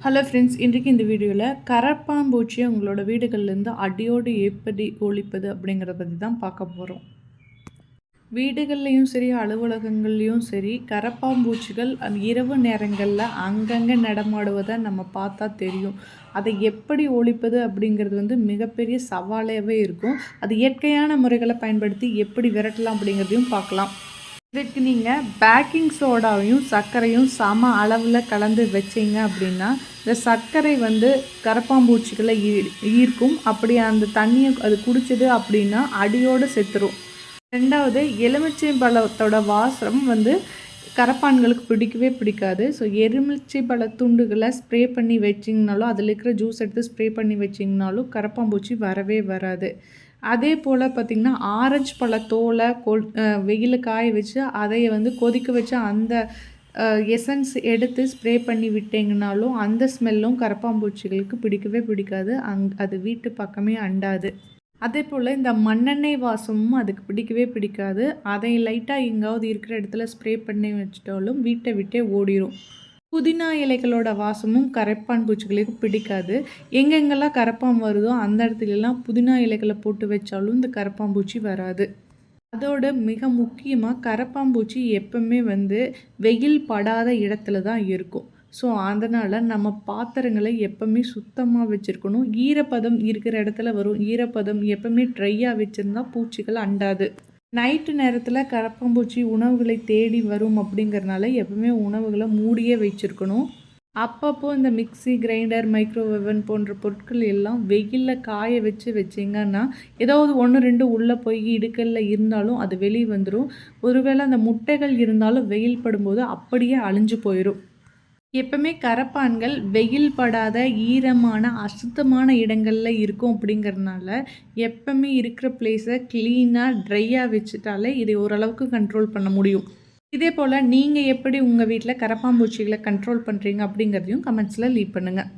Hello friends இன்றைக்கு இந்த வீடியோவில் கரப்பாம்பூச்சியை உங்களோட வீடுகள்லேருந்து அடியோடு எப்படி ஒழிப்பது அப்படிங்கிறத பற்றி தான் பார்க்க போகிறோம் வீடுகள்லேயும் சரி அலுவலகங்கள்லேயும் சரி கரப்பாம்பூச்சிகள் அந்த இரவு நேரங்களில் அங்கங்கே நடமாடுவதை நம்ம பார்த்தா தெரியும். அதை எப்படி ஒழிப்பது அப்படிங்கிறது வந்து மிகப்பெரிய சவாலாகவே இருக்கும். அது இயற்கையான முறைகளை பயன்படுத்தி எப்படி விரட்டலாம் அப்படிங்கிறதையும் பார்க்கலாம். இதுக்கு நீங்கள் பேக்கிங் சோடாவையும் சர்க்கரையும் சம அளவில் கலந்து வச்சிங்க அப்படின்னா இந்த சர்க்கரை வந்து கரப்பாம்பூச்சிகளை ஈ ஈர்க்கும். அப்படி அந்த தண்ணியை அது குடிச்சது அப்படின்னா அடியோடு செத்துரும். ரெண்டாவது எலுமிச்சை பழத்தோட வாசம் வந்து கரப்பான்களுக்கு பிடிக்கவே பிடிக்காது. ஸோ எலுமிச்சை பழ துண்டுகளை ஸ்ப்ரே பண்ணி வச்சிங்கனாலும் அதில் இருக்கிற ஜூஸ் எடுத்து ஸ்ப்ரே பண்ணி வச்சிங்கனாலும் கரப்பாம்பூச்சி வரவே வராது. அதே போல் பார்த்திங்கன்னா ஆரஞ்சு பழ தோலை கொல் வெயில் காய வச்சு அதை வந்து கொதிக்க வச்சு அந்த எசன்ஸ் எடுத்து ஸ்ப்ரே பண்ணி விட்டிங்கனாலும் அந்த ஸ்மெல்லும் கரப்பாம்பூச்சிகளுக்கு பிடிக்கவே பிடிக்காது. அங் அது வீட்டு பக்கமே அண்டாது. அதே போல் இந்த மண்ணெண்ணெய் வாசமும் அதுக்கு பிடிக்கவே பிடிக்காது. அதை லைட்டாக எங்காவது இருக்கிற இடத்துல ஸ்ப்ரே பண்ணி வச்சிட்டாலும் வீட்டை விட்டே ஓடிடும் புதினா இலைகளோட வாசமும் கரைப்பான் பூச்சிகளுக்கு பிடிக்காது. எங்கெங்கெல்லாம் கரப்பான் வருதோ அந்த இடத்துலலாம் புதினா இலைகளை போட்டு வச்சாலும் இந்த கரப்பாம்பூச்சி வராது. அதோட மிக முக்கியமாக கரப்பாம்பூச்சி எப்பவுமே வந்து வெயில் படாத இடத்துல தான் இருக்கும். ஸோ அதனால் நம்ம பாத்திரங்களை எப்போவுமே சுத்தமாக வச்சுருக்கணும். ஈரப்பதம் இருக்கிற இடத்துல வரும். ஈரப்பதம் எப்போவுமே ட்ரையாக வச்சுருந்தா பூச்சிகள் அண்டாது. நைட்டு நேரத்தில் கரப்பாம்பூச்சி உணவுகளை தேடி வரும் அப்படிங்கிறனால எப்பவுமே உணவுகளை மூடியே வச்சுருக்கணும். அப்பப்போ இந்த மிக்சி கிரைண்டர் மைக்ரோவேவன் போன்ற பொருட்கள் எல்லாம் வெயிலில் காய வச்சு வச்சிங்கன்னா ஏதாவது ஒன்று ரெண்டு உள்ளே போய் இடுக்கல்ல இருந்தாலும் அது வெளியே வந்துடும் ஒருவேளை அந்த முட்டைகள் இருந்தாலும் வெயில் படும்போது அப்படியே அழிஞ்சு போயிடும் எப்பவுமே கரப்பான்கள் வெயில் படாத ஈரமான அசுத்தமான இடங்களில் இருக்கும் அப்படிங்கிறதுனால எப்பவுமே இருக்கிற பிளேஸை க்ளீனாக ட்ரையாக வச்சுட்டாலே இதை ஓரளவுக்கு கண்ட்ரோல் பண்ண முடியும். இதே போல் நீங்கள் எப்படி உங்கள் வீட்டில் கரப்பாம்பூச்சிகளை கண்ட்ரோல் பண்ணுறீங்க அப்படிங்கிறதையும் கமெண்ட்ஸில் லீவ் பண்ணுங்கள்